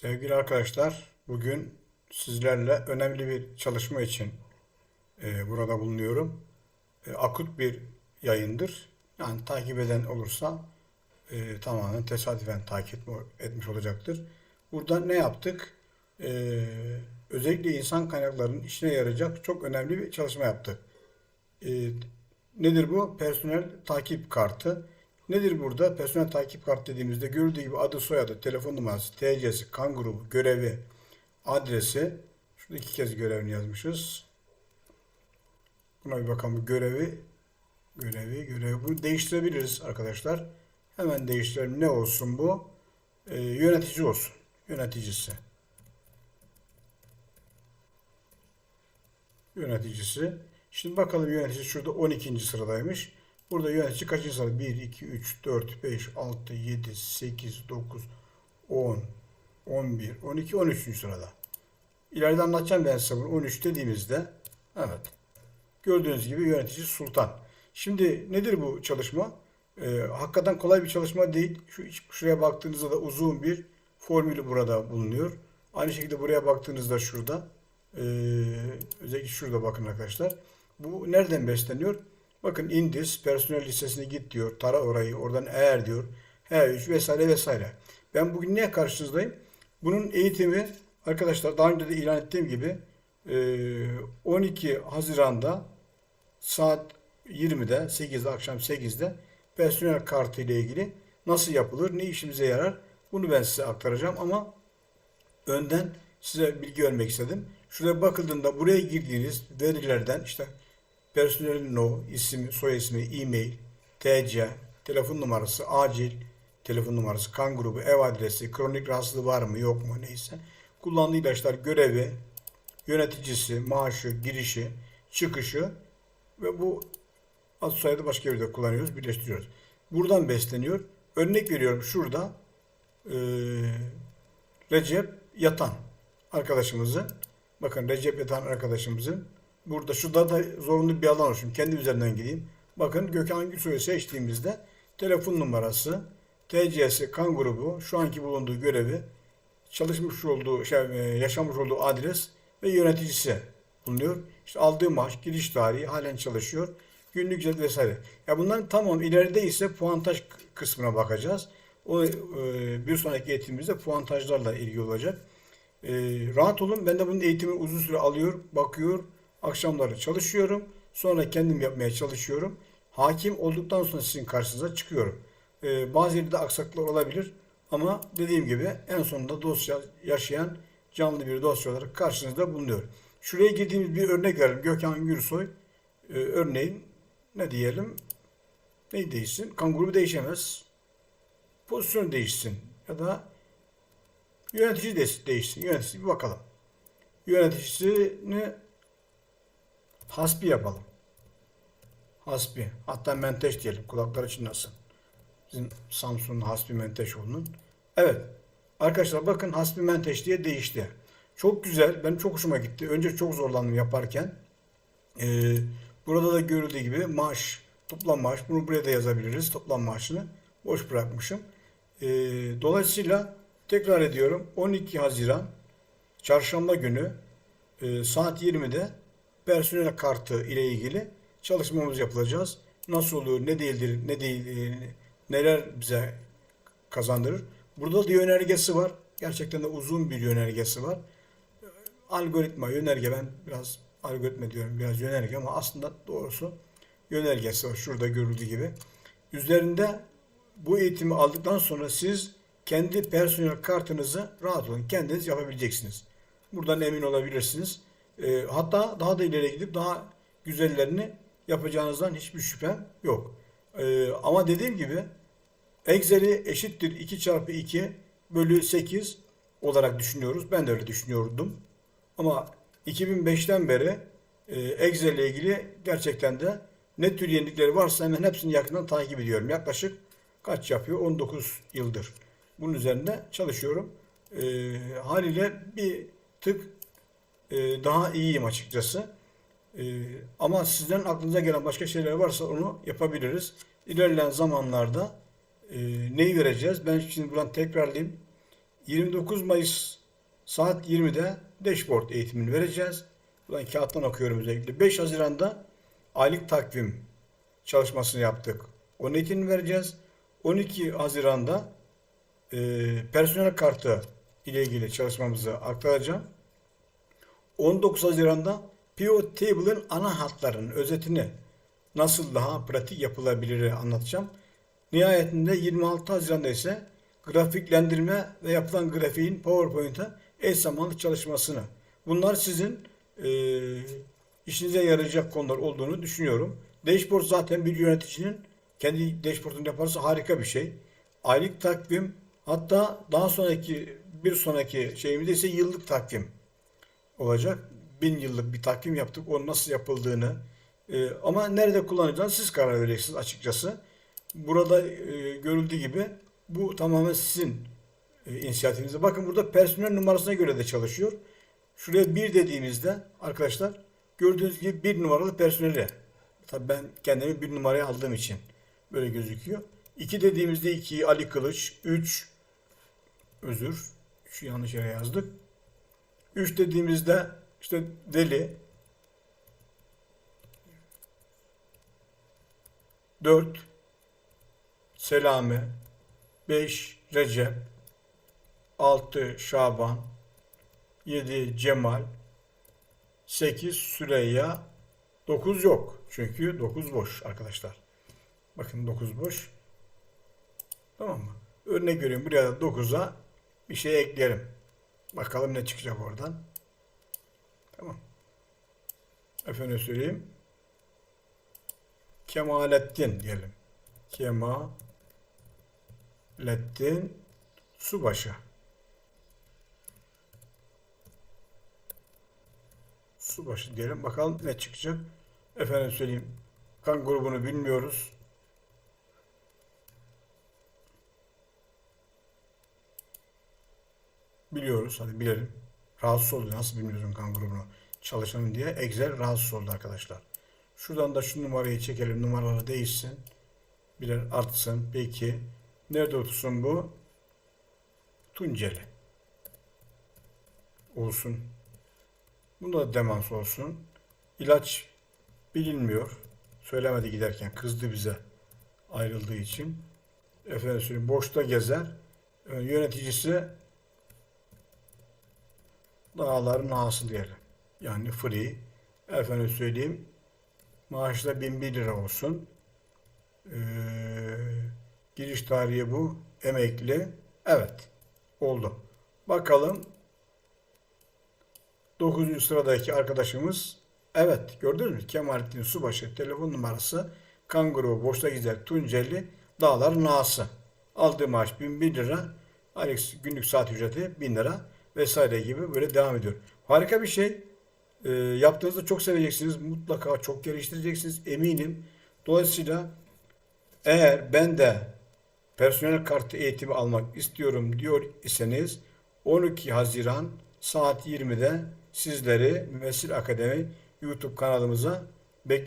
Sevgili arkadaşlar, bugün sizlerle önemli bir çalışma için e, burada bulunuyorum. E, akut bir yayındır. Yani takip eden olursa e, tamamen tesadüfen takip etmiş olacaktır. Burada ne yaptık? E, özellikle insan kaynaklarının işine yarayacak çok önemli bir çalışma yaptık. E, nedir bu? Personel takip kartı. Nedir burada? Personel takip kartı dediğimizde görüldüğü gibi adı, soyadı, telefon numarası, TC'si, kan grubu, görevi, adresi. Şurada iki kez görevini yazmışız. Buna bir bakalım. Görevi, görevi, görevi. Bunu değiştirebiliriz arkadaşlar. Hemen değiştirelim. Ne olsun bu? Ee, yönetici olsun. Yöneticisi. Yöneticisi. Şimdi bakalım yönetici şurada 12. sıradaymış. Burada yönetici kaçıncı sırada? 1, 2, 3, 4, 5, 6, 7, 8, 9, 10, 11, 12, 13. sırada. İleride anlatacağım ben size bunu. 13 dediğimizde evet. Gördüğünüz gibi yönetici Sultan. Şimdi nedir bu çalışma? Ee, hakikaten kolay bir çalışma değil. Şu şuraya baktığınızda da uzun bir formülü burada bulunuyor. Aynı şekilde buraya baktığınızda şurada ee, özellikle şurada bakın arkadaşlar. Bu nereden besleniyor? Bakın indis personel listesine git diyor. Tara orayı. Oradan eğer diyor. H3 vesaire vesaire. Ben bugün niye karşınızdayım? Bunun eğitimi arkadaşlar daha önce de ilan ettiğim gibi ee, 12 Haziran'da saat 20'de 8'de akşam 8'de personel kartı ile ilgili nasıl yapılır, ne işimize yarar bunu ben size aktaracağım ama önden size bilgi vermek istedim. Şuraya bakıldığında buraya girdiğiniz verilerden işte personelin o isim, soy ismi, e-mail, TC, telefon numarası, acil telefon numarası, kan grubu, ev adresi, kronik rahatsızlığı var mı yok mu neyse. Kullandığı ilaçlar, görevi, yöneticisi, maaşı, girişi, çıkışı ve bu ad soyadı başka yerde kullanıyoruz, birleştiriyoruz. Buradan besleniyor. Örnek veriyorum şurada eee, Recep Yatan arkadaşımızı bakın Recep Yatan arkadaşımızın burada şurada da zorunlu bir alan oluşum. Kendi üzerinden gideyim. Bakın Gökhan Gülsoy'u seçtiğimizde telefon numarası, TC'si, kan grubu, şu anki bulunduğu görevi, çalışmış olduğu, şey, e, yaşamış olduğu adres ve yöneticisi bulunuyor. İşte aldığı maaş, giriş tarihi, halen çalışıyor. Günlük ücret vesaire. Ya bunların tamam ileride ise puantaj kısmına bakacağız. O e, bir sonraki eğitimimizde puantajlarla ilgili olacak. E, rahat olun. Ben de bunun eğitimini uzun süre alıyor, bakıyor. Akşamları çalışıyorum. Sonra kendim yapmaya çalışıyorum. Hakim olduktan sonra sizin karşınıza çıkıyorum. E, bazı yerde aksaklıklar olabilir. Ama dediğim gibi en sonunda dosya yaşayan canlı bir dosya olarak karşınızda bulunuyor. Şuraya girdiğimiz bir örnek verelim. Gökhan Gürsoy e, örneğin ne diyelim? Ne değişsin? Kan grubu değişemez. Pozisyon değişsin. Ya da yönetici de değişsin. Yönetici bir bakalım. Yöneticisini hasbi yapalım. Hasbi. Hatta menteş diyelim. Kulakları çınlasın. Bizim Samsun'un hasbi menteş olunun. Evet. Arkadaşlar bakın hasbi menteş diye değişti. Çok güzel. Benim çok hoşuma gitti. Önce çok zorlandım yaparken. Ee, burada da görüldüğü gibi maaş, toplam maaş. Bunu buraya da yazabiliriz. Toplam maaşını boş bırakmışım. Ee, dolayısıyla tekrar ediyorum. 12 Haziran Çarşamba günü e, saat 20'de personel kartı ile ilgili çalışmamız yapılacağız. Nasıl olur, ne değildir, ne değil, e, neler bize kazandırır. Burada da yönergesi var. Gerçekten de uzun bir yönergesi var. Algoritma, yönerge ben biraz algoritma diyorum, biraz yönerge ama aslında doğrusu yönergesi var. Şurada görüldüğü gibi. Üzerinde bu eğitimi aldıktan sonra siz kendi personel kartınızı rahat olun. Kendiniz yapabileceksiniz. Buradan emin olabilirsiniz. E, hatta daha da ileri gidip daha güzellerini yapacağınızdan hiçbir şüphem yok. E, ama dediğim gibi Excel'i eşittir 2 çarpı 2 bölü 8 olarak düşünüyoruz. Ben de öyle düşünüyordum. Ama 2005'ten beri e, Excel ile ilgili gerçekten de ne tür yenilikleri varsa hemen hepsini yakından takip ediyorum. Yaklaşık kaç yapıyor? 19 yıldır. Bunun üzerinde çalışıyorum. E, haliyle bir tık e, daha iyiyim açıkçası. E, ama sizden aklınıza gelen başka şeyler varsa onu yapabiliriz. İlerleyen zamanlarda e, neyi vereceğiz? Ben şimdi buradan tekrarlayayım. 29 Mayıs saat 20'de dashboard eğitimini vereceğiz. Buradan kağıttan okuyorum özellikle. 5 Haziran'da aylık takvim çalışmasını yaptık. Onun eğitimini vereceğiz. 12 Haziran'da e, personel kartı ile ilgili çalışmamızı aktaracağım. 19 Haziran'da Pivot Table'ın ana hatlarının özetini nasıl daha pratik yapılabilir anlatacağım. Nihayetinde 26 Haziran'da ise grafiklendirme ve yapılan grafiğin PowerPoint'a eş zamanlı çalışmasını. Bunlar sizin e, işinize yarayacak konular olduğunu düşünüyorum. Dashboard zaten bir yöneticinin kendi dashboard'unu yaparsa harika bir şey. Aylık takvim hatta daha sonraki bir sonraki şeyimizde ise yıllık takvim olacak. Bin yıllık bir takvim yaptık. Onun nasıl yapıldığını e, ama nerede kullanacağını siz karar vereceksiniz açıkçası. Burada e, görüldüğü gibi bu tamamen sizin e, inisiyatifinize. Bakın burada personel numarasına göre de çalışıyor. Şuraya bir dediğimizde arkadaşlar gördüğünüz gibi bir numaralı personeli. Tabii ben kendimi bir numaraya aldığım için böyle gözüküyor. 2 dediğimizde 2 Ali Kılıç, 3 özür şu yanlış yere yazdık. 3 dediğimizde işte Deli 4 Selami 5 Recep 6 Şaban 7 Cemal 8 Süreyya 9 yok. Çünkü 9 boş arkadaşlar. Bakın 9 boş. Tamam mı? Örnek görüyorum. Buraya 9'a bir şey ekleyelim. Bakalım ne çıkacak oradan. Tamam. Efendim söyleyeyim. Kemalettin diyelim. Kemalettin Subaşı. Subaşı diyelim. Bakalım ne çıkacak. Efendim söyleyeyim. Kan grubunu bilmiyoruz. Biliyoruz. Hadi bilelim. Rahatsız oldu. Nasıl bilmiyorsun kan grubunu? Çalışanın diye. Excel rahatsız oldu arkadaşlar. Şuradan da şu numarayı çekelim. Numaraları değişsin. Birer artsın. Peki. Nerede otursun bu? Tunceli. Olsun. Bunda da demans olsun. İlaç bilinmiyor. Söylemedi giderken. Kızdı bize ayrıldığı için. Efendim boşta gezer. Ee, Yöneticisi dağların ağası diyelim. Yani free. Efendim söyleyeyim maaşı da 1001 lira olsun. Ee, giriş tarihi bu. Emekli. Evet. Oldu. Bakalım 9. sıradaki arkadaşımız evet gördünüz mü? Kemalettin Subaşı telefon numarası kan grubu boşta gider Tunceli Dağlar Nası. Aldığı maaş 1001 lira. Aylık günlük saat ücreti 1000 lira vesaire gibi böyle devam ediyor. Harika bir şey. E, yaptığınızda çok seveceksiniz. Mutlaka çok geliştireceksiniz. Eminim. Dolayısıyla eğer ben de personel kartı eğitimi almak istiyorum diyor iseniz 12 Haziran saat 20'de sizleri Müvessil Akademi YouTube kanalımıza bekliyorum.